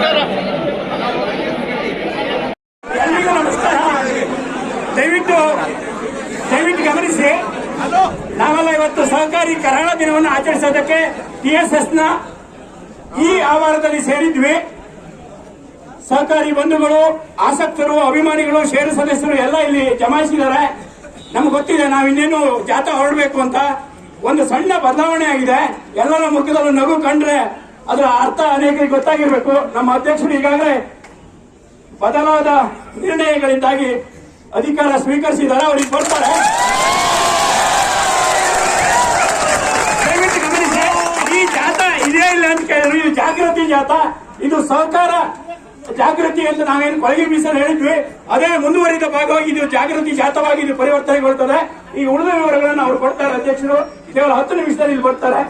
ನಮಸ್ಕಾರ. ಎಲ್ರಿಗೂ ನಮಸ್ಕಾರ. ದಯವಿಟ್ಟು ದಯವಿಟ್ಟು ಗಮನಿಸಿ. ನಾವೆಲ್ಲ ಇವತ್ತು ಸಹಕಾರಿ ಕರಾಳ ದಿನವನ್ನು ಆಚರಿಸೋದಕ್ಕೆ ಟಿ ಎಸ್ ಈ ಆವಾರದಲ್ಲಿ ಸೇರಿದ್ವಿ. ಸಹಕಾರಿ ಬಂಧುಗಳು ಆಸಕ್ತರು ಅಭಿಮಾನಿಗಳು ಷೇರು ಸದಸ್ಯರು ಎಲ್ಲ ಇಲ್ಲಿ ಜಮಾಯಿಸಿದ್ದಾರೆ. ನಮ್ಗೆ ಗೊತ್ತಿದೆ ನಾವು ಇನ್ನೇನು ಜಾಥಾ ಹೊರಡಬೇಕು ಅಂತ. ಒಂದು ಸಣ್ಣ ಬದಲಾವಣೆ ಆಗಿದೆ. ಎಲ್ಲರ ಮುಖದಲ್ಲೂ ನಗು ಕಂಡ್ರೆ ಅದರ ಅರ್ಥ ಅನೇಕರಿಗೆ ಗೊತ್ತಾಗಿರ್ಬೇಕು. ನಮ್ಮ ಅಧ್ಯಕ್ಷರು ಈಗಾಗಲೇ ಬದಲಾದ ನಿರ್ಣಯಗಳಿಂದಾಗಿ ಅಧಿಕಾರ ಸ್ವೀಕರಿಸಿದ್ದಾರೆ ಅವರಿಗೆ ಕೊಡ್ತಾರೆ ಈ ಜಾಥಾ ಇದೇ ಇಲ್ಲ ಅಂತ ಕೇಳಿದ್ರು. ಇದು ಜಾಗೃತಿ ಜಾಥಾ. ಇದು ಸಹಕಾರ ಜಾಗೃತಿ ಅಂತ ನಾವೇನು ಕೊಳಗೆ ಮೀಸಲು ಹೇಳಿದ್ವಿ. ಅದೇ ಮುಂದುವರಿದ ಭಾಗವಾಗಿ ಇದು ಜಾಗೃತಿ ಜಾತವಾಗಿ ಇದು ಪರಿವರ್ತನೆಗೊಳ್ತದೆ. ಈ ಉಳಿದ ವಿವರಗಳನ್ನು ಅವರು ಕೊಡ್ತಾರೆ ಅಧ್ಯಕ್ಷರು. ಕೇವಲ ಹತ್ತು ನಿಮಿಷದಲ್ಲಿ ಇಲ್ಲಿ ಬರ್ತಾರೆ.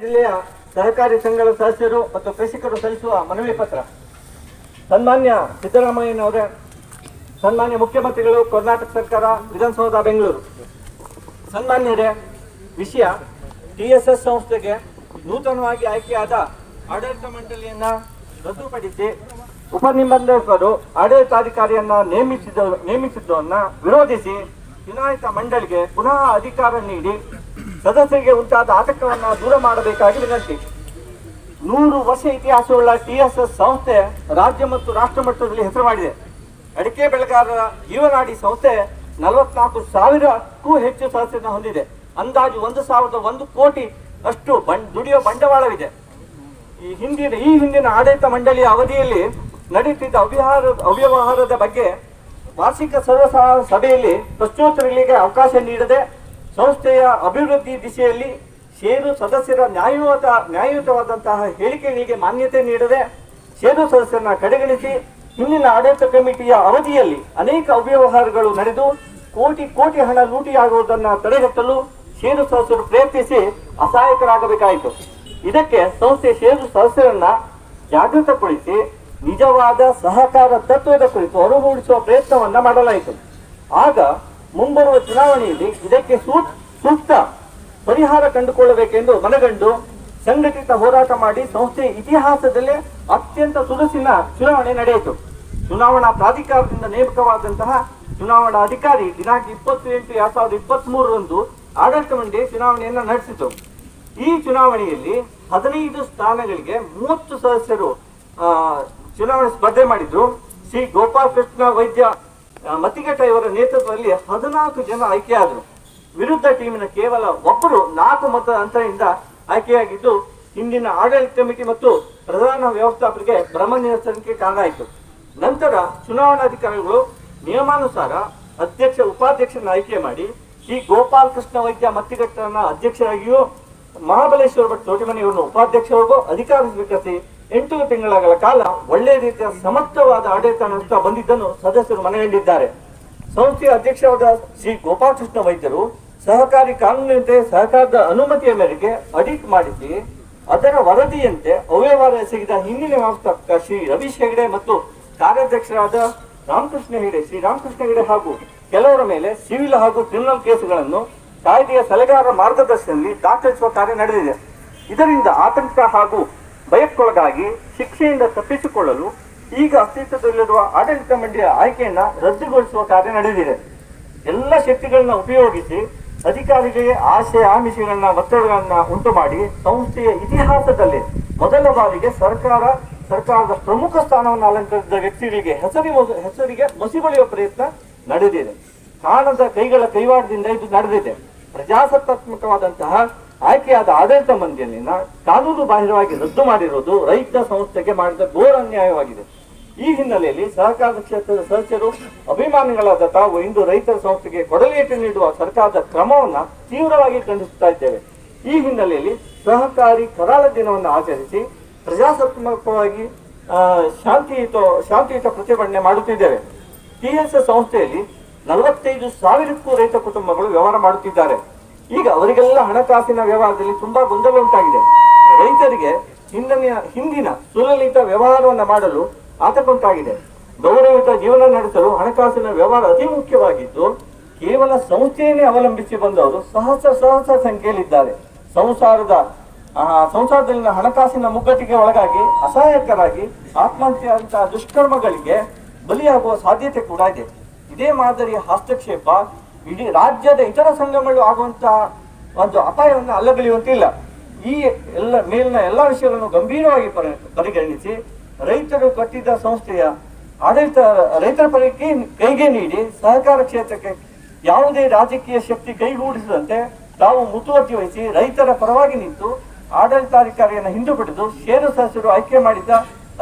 ಜಿಲ್ಲೆಯ ಸಹಕಾರಿ ಸಂಘಗಳ ಸದಸ್ಯರು ಮತ್ತು ಕೃಷಿಕರು ಸಲ್ಲಿಸುವ ಮನವಿ ಪತ್ರ. ಸನ್ಮಾನ್ಯ ಸಿದ್ದರಾಮಯ್ಯನವರೇ ಸನ್ಮಾನ್ಯ ಮುಖ್ಯಮಂತ್ರಿಗಳು ಕರ್ನಾಟಕ ಸರ್ಕಾರ ವಿಧಾನಸೌಧ ಬೆಂಗಳೂರು. ಸನ್ಮಾನ್ಯರೇ ವಿಷಯ ಟಿಎಸ್ಎಸ್ ಸಂಸ್ಥೆಗೆ ನೂತನವಾಗಿ ಆಯ್ಕೆಯಾದ ಆಡಳಿತ ಮಂಡಳಿಯನ್ನ ರದ್ದುಪಡಿಸಿ ಉಪನಿಬಂಧಕರು ಆಡಳಿತಾಧಿಕಾರಿಯನ್ನ ನೇಮಿಸಿದ ನೇಮಿಸಿದ್ದನ್ನ ವಿರೋಧಿಸಿ ಚುನಾಯಿತ ಮಂಡಳಿಗೆ ಪುನಃ ಅಧಿಕಾರ ನೀಡಿ ಸದಸ್ಯರಿಗೆ ಉಂಟಾದ ಆತಂಕವನ್ನ ದೂರ ಮಾಡಬೇಕಾಗಿ ವಿನಂತಿ. ನೂರು ವರ್ಷ ಇತಿಹಾಸವುಳ್ಳ ಟಿಎಸ್ಎಸ್ ಸಂಸ್ಥೆ ರಾಜ್ಯ ಮತ್ತು ರಾಷ್ಟ್ರ ಮಟ್ಟದಲ್ಲಿ ಹೆಸರು ಮಾಡಿದೆ. ಅಡಿಕೆ ಬೆಳೆಗಾರರ ಜೀವನಾಡಿ ಸಂಸ್ಥೆ ನಲವತ್ನಾಲ್ಕು ಸಾವಿರಕ್ಕೂ ಹೆಚ್ಚು ಸದಸ್ಯರನ್ನ ಹೊಂದಿದೆ. ಅಂದಾಜು ಒಂದು ಸಾವಿರದ ಒಂದು ಕೋಟಿ ಅಷ್ಟು ಬಂಡ್ ದುಡಿಯುವ ಬಂಡವಾಳವಿದೆ. ಈ ಹಿಂದಿನ ಈ ಹಿಂದಿನ ಆಡಳಿತ ಮಂಡಳಿಯ ಅವಧಿಯಲ್ಲಿ ನಡೆಯುತ್ತಿದ್ದ ಅವ್ಯವಹಾರ, ಅವ್ಯವಹಾರದ ಬಗ್ಗೆ ವಾರ್ಷಿಕ ಸರ್ವಸಾಧಾರಣ ಸಭೆಯಲ್ಲಿ ಪ್ರಶ್ನೋತ್ತರಗಳಿಗೆ ಅವಕಾಶ ನೀಡದೆ ಸಂಸ್ಥೆಯ ಅಭಿವೃದ್ಧಿ ದಿಶೆಯಲ್ಲಿ ಷೇರು ಸದಸ್ಯರ ನ್ಯಾಯಯುತ, ನ್ಯಾಯಯುತವಾದಂತಹ ಹೇಳಿಕೆಗಳಿಗೆ ಮಾನ್ಯತೆ ನೀಡದೆ ಷೇರು ಸದಸ್ಯರನ್ನ ಕಡೆಗಣಿಸಿ ಹಿಂದಿನ ಆಡಳಿತ ಕಮಿಟಿಯ ಅವಧಿಯಲ್ಲಿ ಅನೇಕ ಅವ್ಯವಹಾರಗಳು ನಡೆದು ಕೋಟಿ ಕೋಟಿ ಹಣ ಲೂಟಿಯಾಗುವುದನ್ನು ತಡೆಗಟ್ಟಲು ಷೇರು ಸದಸ್ಯರು ಪ್ರಯತ್ನಿಸಿ ಅಸಹಾಯಕರಾಗಬೇಕಾಯಿತು. ಇದಕ್ಕೆ ಸಂಸ್ಥೆ ಷೇರು ಸದಸ್ಯರನ್ನ ಜಾಗೃತಗೊಳಿಸಿ ನಿಜವಾದ ಸಹಕಾರ ತತ್ವದ ಕುರಿತು ಅರಿವುಡಿಸುವ ಪ್ರಯತ್ನವನ್ನ ಮಾಡಲಾಯಿತು. ಆಗ ಮುಂಬರುವ ಚುನಾವಣೆಯಲ್ಲಿ ಇದಕ್ಕೆ ಸೂಕ್- ಸೂಕ್ತ ಪರಿಹಾರ ಕಂಡುಕೊಳ್ಳಬೇಕೆಂದು ಮನಗಂಡು ಸಂಘಟಿತ ಹೋರಾಟ ಮಾಡಿ ಸಂಸ್ಥೆ ಇತಿಹಾಸದಲ್ಲೇ ಅತ್ಯಂತ ಸುರಸಿನ ಚುನಾವಣೆ ನಡೆಯಿತು. ಚುನಾವಣಾ ಪ್ರಾಧಿಕಾರದಿಂದ ನೇಮಕವಾದಂತಹ ಚುನಾವಣಾ ಅಧಿಕಾರಿ ದಿನಾಂಕ ಇಪ್ಪತ್ತು ಎಂಟು ಎರಡ್ ಸಾವಿರದ ಇಪ್ಪತ್ತ್ ಮೂರರಂದು ಆಡಳಿತ ಮಂಡಳಿ ಚುನಾವಣೆಯನ್ನ ನಡೆಸಿತು. ಈ ಚುನಾವಣೆಯಲ್ಲಿ ಹದಿನೈದು ಸ್ಥಾನಗಳಿಗೆ ಮೂವತ್ತು ಸದಸ್ಯರು ಚುನಾವಣೆ ಸ್ಪರ್ಧೆ ಮಾಡಿದ್ರು. ಶ್ರೀ ಗೋಪಾಲ್ ಕೃಷ್ಣ ವೈದ್ಯ ಮತಿಘಟ್ಟ ಇವರ ನೇತೃತ್ವದಲ್ಲಿ ಹದಿನಾಲ್ಕು ಜನ ಆಯ್ಕೆಯಾದರು. ವಿರುದ್ಧ ಟೀಮಿನ ಕೇವಲ ಒಬ್ಬರು ನಾಲ್ಕು ಮತದ ಅಂತರದಿಂದ ಆಯ್ಕೆಯಾಗಿದ್ದು, ಹಿಂದಿನ ಆಡಳಿತ ಕಮಿಟಿ ಮತ್ತು ಪ್ರಧಾನ ವ್ಯವಸ್ಥಾಪಕರಿಗೆ ಭ್ರಮ ನಿರಸನಕ್ಕೆ ಕಾರಣ ಆಯಿತು ನಂತರ ಚುನಾವಣಾಧಿಕಾರಿಗಳು ನಿಯಮಾನುಸಾರ ಅಧ್ಯಕ್ಷ, ಉಪಾಧ್ಯಕ್ಷರನ್ನು ಆಯ್ಕೆ ಮಾಡಿ, ಶ್ರೀ ಗೋಪಾಲ್ ಕೃಷ್ಣ ವೈದ್ಯ ಮತ್ತಿಘಟ್ಟನ ಅಧ್ಯಕ್ಷರಾಗಿಯೂ ಮಹಾಬಲೇಶ್ವರ ಭಟ್ ತೋಟಿಮನೆಯವರನ್ನು ಉಪಾಧ್ಯಕ್ಷರಿಗೂ ಅಧಿಕಾರ ಸ್ವೀಕರಿಸಿ ಎಂಟು ತಿಂಗಳ ಕಾಲ ಒಳ್ಳೆಯ ರೀತಿಯ ಸಮರ್ಥವಾದ ಆಡಳಿತ ನಡೆಸುತ್ತಾ ಬಂದಿದ್ದನ್ನು ಸದಸ್ಯರು ಮನಗಂಡಿದ್ದಾರೆ. ಸಂಸ್ಥೆಯ ಅಧ್ಯಕ್ಷರಾದ ಶ್ರೀ ಗೋಪಾಲಕೃಷ್ಣ ವೈದ್ಯರು ಸಹಕಾರಿ ಕಾನೂನಿನಂತೆ ಸಹಕಾರದ ಅನುಮತಿಯ ಮೇರೆಗೆ ಅಡಿಟ್ ಮಾಡಿಸಿ, ಅದರ ವರದಿಯಂತೆ ಅವ್ಯವಹಾರ ಎಸಗಿದ ಹಿಂದಿನ ವ್ಯವಸ್ಥಾಪಕ ಶ್ರೀ ರವೀಶ್ ಹೆಗಡೆ ಮತ್ತು ಕಾರ್ಯಾಧ್ಯಕ್ಷರಾದ ರಾಮಕೃಷ್ಣ ಹೆಗಡೆ, ಶ್ರೀ ರಾಮಕೃಷ್ಣ ಹೆಗಡೆ ಹಾಗೂ ಕೆಲವರ ಮೇಲೆ ಸಿವಿಲ್ ಹಾಗೂ ಕ್ರಿಮಿನಲ್ ಕೇಸುಗಳನ್ನು ಕಾಯ್ದೆಯ ಸಲಹೆಗಾರರ ಮಾರ್ಗದರ್ಶನದಲ್ಲಿ ದಾಖಲಿಸುವ ಕಾರ್ಯ ನಡೆದಿದೆ. ಇದರಿಂದ ಆತಂಕ ಹಾಗೂ ಭಯಕ್ಕೊಳಗಾಗಿ ಶಿಕ್ಷೆಯಿಂದ ತಪ್ಪಿಸಿಕೊಳ್ಳಲು ಈಗ ಅಸ್ತಿತ್ವದಲ್ಲಿರುವ ಆಡಳಿತ ಮಂಡಳಿಯ ಆಯ್ಕೆಯನ್ನ ರದ್ದುಗೊಳಿಸುವ ಕಾರ್ಯ ನಡೆದಿದೆ. ಎಲ್ಲ ಶಕ್ತಿಗಳನ್ನ ಉಪಯೋಗಿಸಿ ಅಧಿಕಾರಿಗಳಿಗೆ ಆಸೆ ಆಮಿಷಗಳನ್ನ ಒತ್ತಡಗಳನ್ನ ಉಂಟು ಮಾಡಿ ಸಂಸ್ಥೆಯ ಇತಿಹಾಸದಲ್ಲಿ ಮೊದಲ ಬಾರಿಗೆ ಸರ್ಕಾರ, ಸರ್ಕಾರದ ಪ್ರಮುಖ ಸ್ಥಾನವನ್ನು ಅಲಂಕರಿಸಿದ ವ್ಯಕ್ತಿಗಳಿಗೆ ಹೆಸರಿ ಹೆಸರಿಗೆ ಮಸಿಬಳಿಯುವ ಪ್ರಯತ್ನ ನಡೆದಿದೆ. ಕಾಣದ ಕೈಗಳ ಕೈವಾಡದಿಂದ ಇದು ನಡೆದಿದೆ. ಪ್ರಜಾಸತ್ತಾತ್ಮಕವಾದಂತಹ ಆಯ್ಕೆಯಾದ ಆಡಳಿತ ಮಂದಿಯಲ್ಲಿನ ಕಾನೂನು ಬಾಹಿರವಾಗಿ ರದ್ದು ಮಾಡಿರುವುದು ರೈತ ಸಂಸ್ಥೆಗೆ ಮಾಡಿದ ಘೋರ ಅನ್ಯಾಯವಾಗಿದೆ. ಈ ಹಿನ್ನೆಲೆಯಲ್ಲಿ ಸಹಕಾರ ಕ್ಷೇತ್ರದ ಸದಸ್ಯರು, ಅಭಿಮಾನಿಗಳಾದ ತಾವು ಇಂದು ರೈತರ ಸಂಸ್ಥೆಗೆ ಕೊಡಲೇಟು ನೀಡುವ ಸರ್ಕಾರದ ಕ್ರಮವನ್ನು ತೀವ್ರವಾಗಿ ಖಂಡಿಸುತ್ತಾ ಇದ್ದೇವೆ. ಈ ಹಿನ್ನೆಲೆಯಲ್ಲಿ ಸಹಕಾರಿ ಕರಾಳ ದಿನವನ್ನು ಆಚರಿಸಿ ಪ್ರಜಾಸತ್ತಾತ್ಮಕವಾಗಿ ಶಾಂತಿಯುತ ಶಾಂತಿಯುತ ಪ್ರತಿಭಟನೆ ಮಾಡುತ್ತಿದ್ದೇವೆ. ಟಿಎಸ್ಎಸ್ ಸಂಸ್ಥೆಯಲ್ಲಿ ನಲವತ್ತೈದು ಸಾವಿರಕ್ಕೂ ರೈತ ಕುಟುಂಬಗಳು ವ್ಯವಹಾರ ಮಾಡುತ್ತಿದ್ದಾರೆ. ಈಗ ಅವರಿಗೆಲ್ಲ ಹಣಕಾಸಿನ ವ್ಯವಹಾರದಲ್ಲಿ ತುಂಬಾ ಗೊಂದಲ ಉಂಟಾಗಿದೆ. ರೈತರಿಗೆ ಹಿಂದಿನ ಹಿಂದಿನ ಸುಲಲಿತ ವ್ಯವಹಾರವನ್ನು ಮಾಡಲು ಆತಂಕ ಉಂಟಾಗಿದೆ. ಗೌರವಯುತ ಜೀವನ ನಡೆಸಲು ಹಣಕಾಸಿನ ವ್ಯವಹಾರ ಅತಿ ಮುಖ್ಯವಾಗಿದ್ದು, ಕೇವಲ ಸಂಸ್ಥೆಯನ್ನೇ ಅವಲಂಬಿಸಿ ಬಂದವರು ಸಹಸ್ರ ಸಹಸ್ರ ಸಂಖ್ಯೆಯಲ್ಲಿದ್ದಾರೆ. ಸಂಸಾರದ ಸಂಸಾರದಲ್ಲಿನ ಹಣಕಾಸಿನ ಮುಗ್ಗಟ್ಟಿಗೆ ಒಳಗಾಗಿ ಅಸಹಾಯಕರಾಗಿ ಆತ್ಮಹತ್ಯೆಯಂತಹ ದುಷ್ಕರ್ಮಗಳಿಗೆ ಬಲಿಯಾಗುವ ಸಾಧ್ಯತೆ ಕೂಡ ಇದೆ. ಇದೇ ಮಾದರಿಯ ಹಸ್ತಕ್ಷೇಪ ಇಡೀ ರಾಜ್ಯದ ಇತರ ಸಂಘಗಳು ಆಗುವಂತಹ ಒಂದು ಅಪಾಯವನ್ನು ಅಲ್ಲಗಲಿಯುವಂತಿಲ್ಲ ಈ ಎಲ್ಲ ಮೇಲಿನ ಎಲ್ಲ ವಿಷಯಗಳನ್ನು ಗಂಭೀರವಾಗಿ ಪರಿ, ಪರಿಗಣಿಸಿ ರೈತರು ಕಟ್ಟಿದ್ದ ಸಂಸ್ಥೆಯ ಆಡಳಿತ, ರೈತರ ಪರಕ್ಕೆ ಕೈಗೆ ನೀಡಿ ಸಹಕಾರ ಕ್ಷೇತ್ರಕ್ಕೆ ಯಾವುದೇ ರಾಜಕೀಯ ಶಕ್ತಿ ಕೈಗೂಡಿಸದಂತೆ ತಾವು ಮುತುವರ್ಜಿ ವಹಿಸಿ ರೈತರ ಪರವಾಗಿ ನಿಂತು ಆಡಳಿತಾಧಿಕಾರಿಯನ್ನು ಹಿಂದು ಪಡೆದು ಷೇರು ಸದಸ್ಯರು ಆಯ್ಕೆ ಮಾಡಿದ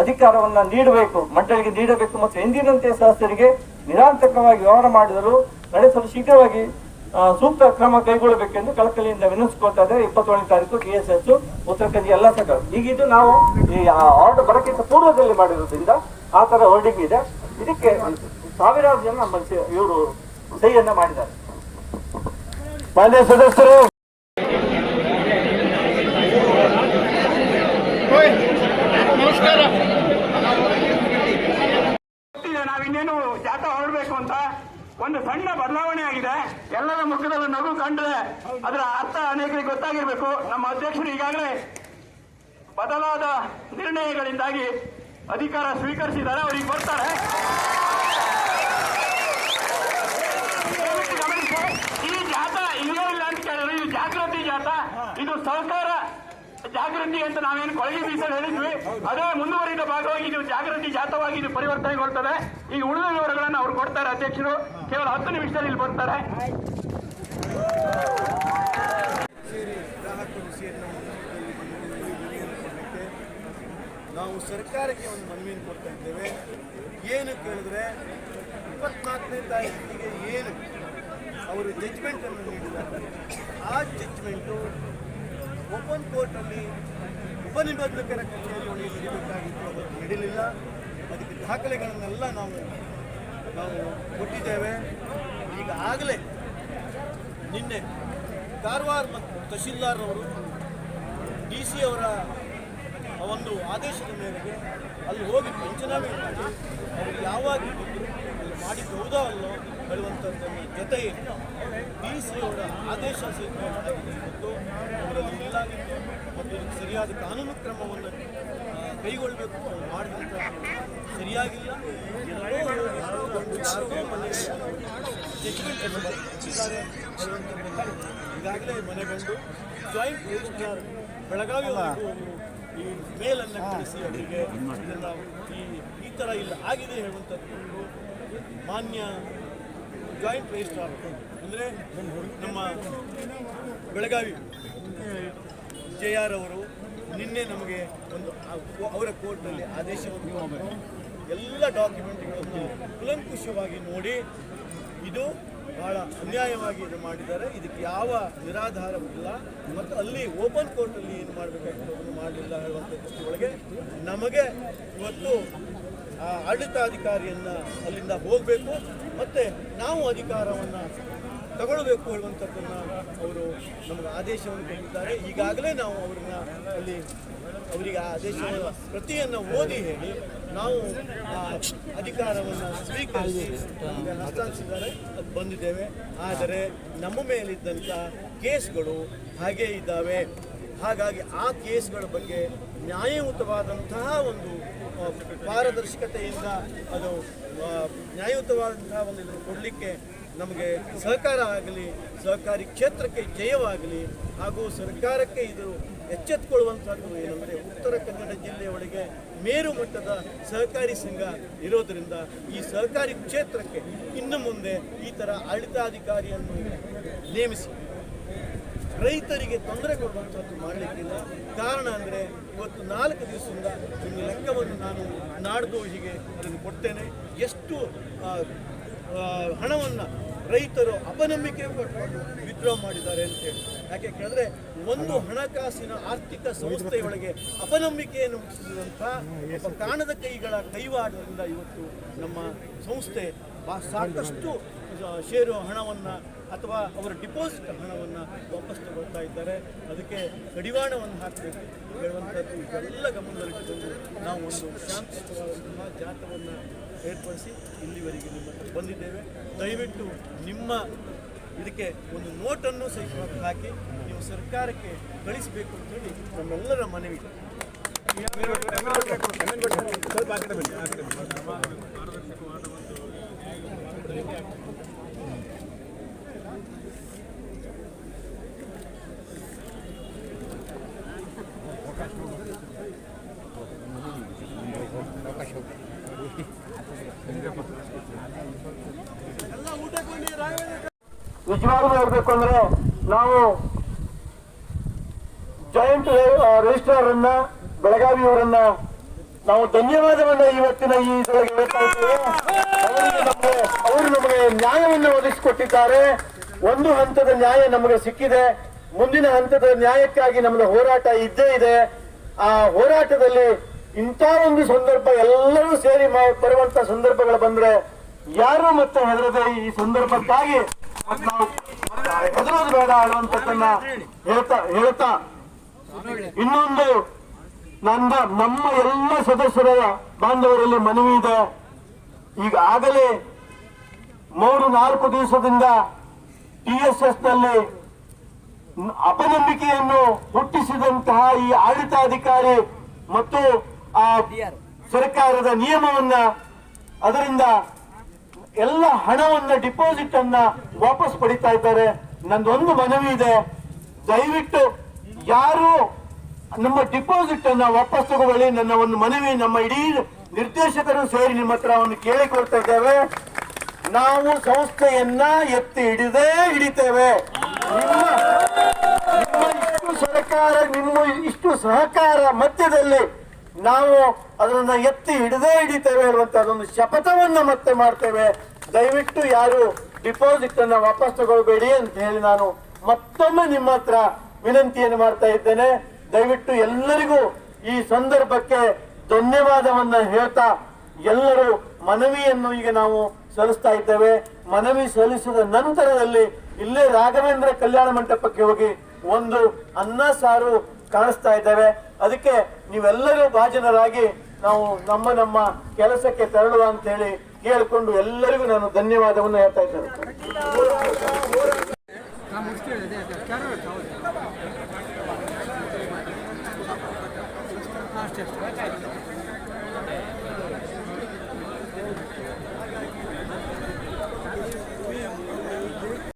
ಅಧಿಕಾರವನ್ನು ನೀಡಬೇಕು, ಮಂಡಳಿಗೆ ನೀಡಬೇಕು ಮತ್ತು ಎಂದಿನಂತೆ ಸದಸ್ಯರಿಗೆ ನಿರಾಂತಕವಾಗಿ ವ್ಯವಹಾರ ಮಾಡಿದರು ನಡೆಸಲು ಶೀಘ್ರವಾಗಿ ಆ, ಸೂಕ್ತ ಕ್ರಮ ಕೈಗೊಳ್ಳಬೇಕೆಂದು ಕಳಕಳಿಯಿಂದ ವಿನಂತಿಸಿಕೊಳ್ತಾ ಇದ್ದಾರೆ ಇಪ್ಪತ್ತೊಂದನೇ ತಾರೀಕು K S S Uttara Kannada ಎಲ್ಲ ಸಂಘ ಈಗಿದ್ದು ಇದು ನಾವು ಈ ಆರ್ಡರ್ ಬರಕ್ಕಿಂತ ಪೂರ್ವದಲ್ಲಿ ಮಾಡಿರೋದ್ರಿಂದ ಆ ತರ ಹೋರ್ಡಿಂಗ್ ಇದೆ. ಇದಕ್ಕೆ ಸಾವಿರಾರು ಜನ ನಮ್ಮ ಇವರು ಸಹಿಯನ್ನ ಮಾಡಿದ್ದಾರೆ. ಮಾನ್ಯ ಸದಸ್ಯರು! ನಾವಿನ್ನೇನು ಜಾತ ಹೊರಡಬೇಕು ಅಂತ ಒಂದು ಸಣ್ಣ ಬದಲಾವಣೆ ಆಗಿದೆ. ಎಲ್ಲರ ಮುಖದಲ್ಲಿ ನಗು ಕಂಡ್ರೆ ಅದರ ಅರ್ಥ ಅನೇಕರಿಗೆ ಗೊತ್ತಾಗಿರಬೇಕು. ನಮ್ಮ ಅಧ್ಯಕ್ಷರು ಈಗಾಗಲೇ ಬದಲಾದ ನಿರ್ಣಯಗಳಿಂದಾಗಿ ಅಧಿಕಾರ ಸ್ವೀಕರಿಸಿದ್ದಾರೆ. ಅವರಿಗೆ ಬರ್ತಾರೆ. ಈ ಜಾತ ಇಲ್ಲೇ ಇಲ್ಲ ಅಂತ ಕೇಳಿದ್ರೆ. ಇದು ಜಾಗೃತಿ ಜಾತ ಇದು ಸಹಕಾರ ಜಾಗೃತಿ ಅಂತ ನಾವೇನು ಕೊಳಗೆ ಬೀಸಲು ಹೇಳಿದ್ವಿ. ಅದೇ ಮುಂದುವರಿದ ಭಾಗವಾಗಿ ಇದು ಜಾಗೃತಿ ಜಾತವಾಗಿ ಇದು ಪರಿವರ್ತನೆಗೊಳ್ತದೆ ಈಗ ಉಳಿದ ವಿವರಗಳನ್ನು ಅವ್ರು ಕೊಡ್ತಾರೆ ಅಧ್ಯಕ್ಷರು. ಕೇವಲ ಹತ್ತು ನಿಮಿಷದಲ್ಲಿ ಇಲ್ಲಿ ಬರ್ತಾರೆ. ನಾವು ಸರ್ಕಾರಕ್ಕೆ ಒಂದು ಮನವಿಯನ್ನು ಕೊಡ್ತಾ ಇದ್ದೇವೆ. ಏನು ಕೇಳಿದ್ರೆ ಇಪ್ಪತ್ನಾಲ್ಕನೇ ತಾರೀಕಿಗೆ ಏನು ಅವರು ಜಜ್ಮೆಂಟನ್ನು ನೀಡಿದ್ದಾರೆ. ಆ ಜಡ್ಜ್ಮೆಂಟು ಓಪನ್ ಕೋರ್ಟಲ್ಲಿ ಉಪನಿಬಂಧಕರ ಕಚೇರಿಯಲ್ಲಿ ಸಿಗಬೇಕಾಗಿತ್ತು ಅವತ್ತು ನಡೀಲಿಲ್ಲ ಅದಕ್ಕೆ ದಾಖಲೆಗಳನ್ನೆಲ್ಲ ನಾವು ನಾವು ಕೊಟ್ಟಿದ್ದೇವೆ. ಈಗಾಗಲೇ ನಿನ್ನೆ ಕಾರವಾರ ಮತ್ತು ತಹಶೀಲ್ದಾರ್ ಅವರು ಡಿ ಸಿ ಅವರ ಒಂದು ಆದೇಶದ ಮೇರೆಗೆ ಅಲ್ಲಿ ಹೋಗಿ ಪಂಚನಾಮೆ ಮಾಡಿ, ಅವರು ಯಾವಾಗ ಮಾಡಿ ಅಲ್ಲಿ ಮಾಡಿದ್ದು ಹೌದಾ ಅಲ್ಲೋ ಹೇಳುವಂಥದ್ದನ್ನು ಜೊತೆಗೆ ಡಿ ಸಿ ಅವರ ಆದೇಶ ಸಹಿತವಾಗಿದೆ ಮತ್ತು ಮತ್ತು ಸರಿಯಾದ ಕಾನೂನು ಕ್ರಮವನ್ನು ಕೈಗೊಳ್ಳಬೇಕು ಮಾಡಿದಂಥ ಸರಿಯಾಗಿಲ್ಲ. ಎಲ್ಲೋ ಮನೆ ಈಗಾಗಲೇ ಮನೆಗಂಡು ಜಾಯಿಂಟ್ ಬೆಳಗಾವಿ ಈ ಮೇಲನ್ನು ಕಳಿಸಿ ಅವರಿಗೆ. ಈ ಈ ಥರ ಇಲ್ಲ ಆಗಿದೆ ಹೇಳುವಂಥದ್ದು ಮಾನ್ಯ ಜಾಯಿಂಟ್ ರಿಜಿಸ್ಟ್ರಾರ್ ಅಂದರೆ ನಮ್ಮ ಬೆಳಗಾವಿ ಜೆ ಆರ್ ಅವರು ನಿನ್ನೆ ನಮಗೆ ಒಂದು, ಅವರ ಕೋರ್ಟ್ನಲ್ಲಿ ಆದೇಶವನ್ನು ಎಲ್ಲ ಡಾಕ್ಯುಮೆಂಟ್ಗಳನ್ನು ಕುಲಂಕುಷವಾಗಿ ನೋಡಿ ಇದು ಬಹಳ ಅನ್ಯಾಯವಾಗಿ ಇದು ಮಾಡಿದ್ದಾರೆ. ಇದಕ್ಕೆ ಯಾವ ನಿರಾಧಾರವಿಲ್ಲ. ಮತ್ತು ಅಲ್ಲಿ ಓಪನ್ ಕೋರ್ಟಲ್ಲಿ ಏನು ಮಾಡಬೇಕಾಗಿತ್ತು ಅದನ್ನು ಮಾಡಲಿಲ್ಲ ಹೇಳುವಂಥದ್ದು ಒಳಗೆ ನಮಗೆ ಇವತ್ತು ಆ ಆಡಳಿತಾಧಿಕಾರಿಯನ್ನು ಅಲ್ಲಿಂದ ಹೋಗಬೇಕು ಮತ್ತು ನಾವು ಅಧಿಕಾರವನ್ನು ತಗೊಳ್ಬೇಕು ಹೇಳುವಂಥದ್ದನ್ನು ಅವರು ನಮಗೆ ಆದೇಶವನ್ನು ಕೊಟ್ಟಿದ್ದಾರೆ. ಈಗಾಗಲೇ ನಾವು ಅವ್ರನ್ನ ಅಲ್ಲಿ ಅವರಿಗೆ ಆ ಆದೇಶದ ಪ್ರತಿಯನ್ನು ಓದಿ ಹೇಳಿ ನಾವು ಅಧಿಕಾರವನ್ನು ಸ್ವೀಕರಿಸಿ ಹಸ್ತಾಂತರಿಸಿದ್ದಾರೆ, ಬಂದಿದ್ದೇವೆ. ಆದರೆ ನಮ್ಮ ಮೇಲಿದ್ದಂಥ ಕೇಸ್ಗಳು ಹಾಗೇ ಇದ್ದಾವೆ. ಹಾಗಾಗಿ ಆ ಕೇಸ್ಗಳ ಬಗ್ಗೆ ನ್ಯಾಯಯುತವಾದಂತಹ ಒಂದು ಪಾರದರ್ಶಕತೆಯಿಂದ ಅದು ನ್ಯಾಯಯುತವಾದಂತಹ ಒಂದು ಕೊಡಲಿಕ್ಕೆ ನಮಗೆ ಸಹಕಾರ ಆಗಲಿ, ಸಹಕಾರಿ ಕ್ಷೇತ್ರಕ್ಕೆ ಜಯವಾಗಲಿ ಹಾಗೂ ಸರ್ಕಾರಕ್ಕೆ ಇದು ಎಚ್ಚೆತ್ತುಕೊಳ್ಳುವಂಥದ್ದು ಏನಂದರೆ ಉತ್ತರ ಕನ್ನಡ ಜಿಲ್ಲೆಯೊಳಗೆ ಮೇರು ಮಟ್ಟದ ಸಹಕಾರಿ ಸಂಘ ಇರೋದರಿಂದ ಈ ಸಹಕಾರಿ ಕ್ಷೇತ್ರಕ್ಕೆ ಇನ್ನು ಮುಂದೆ ಈ ಥರ ಆಡಳಿತಾಧಿಕಾರಿಯನ್ನು ನೇಮಿಸಿ ರೈತರಿಗೆ ತೊಂದರೆ ಕೊಡುವಂಥದ್ದು ಮಾಡಲಿಕ್ಕಿಲ್ಲ. ಕಾರಣ ಅಂದರೆ ಇವತ್ತು ನಾಲ್ಕು ದಿವಸದಿಂದ ನಿಮ್ಮ ಲೆಕ್ಕವನ್ನು ನಾನು ನಾಡ್ದು ಹೀಗೆ ಅದನ್ನು ಕೊಡ್ತೇನೆ. ಎಷ್ಟು ಹಣವನ್ನು ರೈತರು ಅಪನಂಬಿಕೆ ವಿಡ್ರಾ ಮಾಡಿದ್ದಾರೆ ಅಂತೇಳಿ ಯಾಕೆ ಕೇಳಿದ್ರೆ ಒಂದು ಹಣಕಾಸಿನ ಆರ್ಥಿಕ ಸಂಸ್ಥೆಯೊಳಗೆ ಅಪನಂಬಿಕೆಯನ್ನು ಹುಟ್ಟಿಸಿದಂಥ ಕಾಣದ ಕೈಗಳ ಕೈವಾಡದಿಂದ ಇವತ್ತು ನಮ್ಮ ಸಂಸ್ಥೆ ಸಾಕಷ್ಟು ಷೇರು ಹಣವನ್ನು ಅಥವಾ ಅವರ ಡಿಪಾಸಿಟ್ ಹಣವನ್ನು ವಾಪಸ್ ತಗೊಳ್ತಾ ಇದ್ದಾರೆ. ಅದಕ್ಕೆ ಕಡಿವಾಣವನ್ನು ಹಾಕಬೇಕು ಹೇಳುವಂಥದ್ದು ಎಲ್ಲ ಗಮನದಲ್ಲಿಟ್ಟುಕೊಂಡು ನಾವು ಒಂದು ಶಾಂತಿಯುತವಾದಂತಹ ಜಾತವನ್ನು ಏರ್ಪಡಿಸಿ ಇಲ್ಲಿವರೆಗೆ ನಿಮ್ಮ ಬಂದಿದ್ದೇವೆ. ದಯವಿಟ್ಟು ನಿಮ್ಮ ಇದಕ್ಕೆ ಒಂದು ನೋಟನ್ನು ಸಹಿತ ಹಾಕಿ ನೀವು ಸರ್ಕಾರಕ್ಕೆ ಕಳಿಸಬೇಕು ಅಂತೇಳಿ ನಮ್ಮೆಲ್ಲರ ಮನವಿ. ನಿಜವಾಗ್ಲೂ ಹೇಳ್ಬೇಕು ಅಂದ್ರೆ ನಾವು ಜಾಯಿಂಟ್ ರಿಜಿಸ್ಟ್ರಾರ್ ಅನ್ನ ಬೆಳಗಾವಿಯವರನ್ನ ನಾವು ಧನ್ಯವಾದವನ್ನ ಇವತ್ತಿನ ಈ ಇದರೊಳಗೆ ಹೇಳ್ತಾ ನಮಗೆ, ಅವರು ನಮಗೆ ನ್ಯಾಯವನ್ನು ಒದಗಿಸಿಕೊಟ್ಟಿದ್ದಾರೆ. ಒಂದು ಹಂತದ ನ್ಯಾಯ ನಮಗೆ ಸಿಕ್ಕಿದೆ. ಮುಂದಿನ ಹಂತದ ನ್ಯಾಯಕ್ಕಾಗಿ ನಮ್ಮದು ಹೋರಾಟ ಇದ್ದೇ ಇದೆ. ಆ ಹೋರಾಟದಲ್ಲಿ ಇಂಥ ಒಂದು ಸಂದರ್ಭ ಎಲ್ಲರೂ ಸೇರಿ ಬರುವಂತ ಸಂದರ್ಭಗಳು ಬಂದ್ರೆ ಯಾರು ಮತ್ತೆ ಹೆದರದೆ ಈ ಸಂದರ್ಭಕ್ಕಾಗಿ ಹೆದರೋದು ಬೇಡ ಅನ್ನುವಂಥದ್ದನ್ನ ಹೇಳ್ತಾ ಹೇಳ್ತಾ. ಇನ್ನೊಂದು ನನ್ನ ನಮ್ಮ ಎಲ್ಲ ಸದಸ್ಯರ ಬಾಂಧವರಲ್ಲಿ ಮನವಿ ಇದೆ. ಈಗಾಗಲೇ ಮೂರು ನಾಲ್ಕು ದಿವಸದಿಂದ ಟಿ ಎಸ್ ಎಸ್ನಲ್ಲಿ ಅಪನಂಬಿಕೆಯನ್ನು ಹುಟ್ಟಿಸಿದಂತಹ ಈ ಆಡಳಿತಾಧಿಕಾರಿ ಮತ್ತು ಆ ಸರ್ಕಾರದ ನಿಯಮವನ್ನ ಅದರಿಂದ ಎಲ್ಲ ಹಣವನ್ನ ಡಿಪಾಸಿಟ್ ಅನ್ನ ವಾಪಸ್ ಪಡಿತಾ ಇದ್ದಾರೆ. ನಂದೊಂದು ಮನವಿ ಇದೆ. ದಯವಿಟ್ಟು ಯಾರು ನಮ್ಮ ಡಿಪಾಸಿಟ್ ಅನ್ನ ವಾಪಸ್ ತಗೊಳ್ಳಿ ನನ್ನ ಒಂದು ಮನವಿ ನಮ್ಮ ಇಡೀ ನಿರ್ದೇಶಕರು ಸೇರಿ ನಿಮ್ಮ ಹತ್ರ ಒಂದು ಕೇಳಿಕೊಳ್ತಾ ಇದ್ದೇವೆ. ನಾವು ಸಂಸ್ಥೆಯನ್ನ ಎತ್ತಿ ಹಿಡಿದೇ ಹಿಡಿತೇವೆ. ನಿಮ್ಮ ಇಷ್ಟು ಸರ್ಕಾರ, ನಿಮ್ಮ ಇಷ್ಟು ಸಹಕಾರ ಮಧ್ಯದಲ್ಲಿ ನಾವು ಅದನ್ನ ಎತ್ತಿ ಹಿಡದೇ ಹಿಡಿತೇವೆ ಹೇಳುವಂತ ಅದೊಂದು ಶಪಥವನ್ನ ಮತ್ತೆ ಮಾಡ್ತೇವೆ. ದಯವಿಟ್ಟು ಯಾರು ಡಿಪಾಸಿಟ್ ಅನ್ನ ವಾಪಸ್ ತಗೊಳ್ಬೇಡಿ ಅಂತ ಹೇಳಿ ನಾನು ಮತ್ತೊಮ್ಮೆ ನಿಮ್ಮ ಹತ್ರ ವಿನಂತಿಯನ್ನು ಮಾಡ್ತಾ ಇದ್ದೇನೆ. ದಯವಿಟ್ಟು ಎಲ್ಲರಿಗೂ ಈ ಸಂದರ್ಭಕ್ಕೆ ಧನ್ಯವಾದವನ್ನ ಹೇಳ್ತಾ ಎಲ್ಲರೂ ಮನವಿಯನ್ನು ಈಗ ನಾವು ಸಲ್ಲಿಸ್ತಾ ಇದ್ದೇವೆ. ಮನವಿ ಸಲ್ಲಿಸಿದ ನಂತರದಲ್ಲಿ ಇಲ್ಲೇ ರಾಘವೇಂದ್ರ ಕಲ್ಯಾಣ ಮಂಟಪಕ್ಕೆ ಹೋಗಿ ಒಂದು ಅನ್ನ ಸಾರು ಕಾಣಿಸ್ತಾ ಇದ್ದೇವೆ. ಅದಕ್ಕೆ ನೀವೆಲ್ಲರೂ ಭಾಜನರಾಗಿ ನಾವು ನಮ್ಮ ನಮ್ಮ ಕೆಲಸಕ್ಕೆ ತೆರಳುವ ಅಂತ ಹೇಳಿ ಕೇಳಿಕೊಂಡು ಎಲ್ಲರಿಗೂ ನಾನು ಧನ್ಯವಾದವನ್ನು ಹೇಳ್ತಾ ಇದ್ದೇನೆ.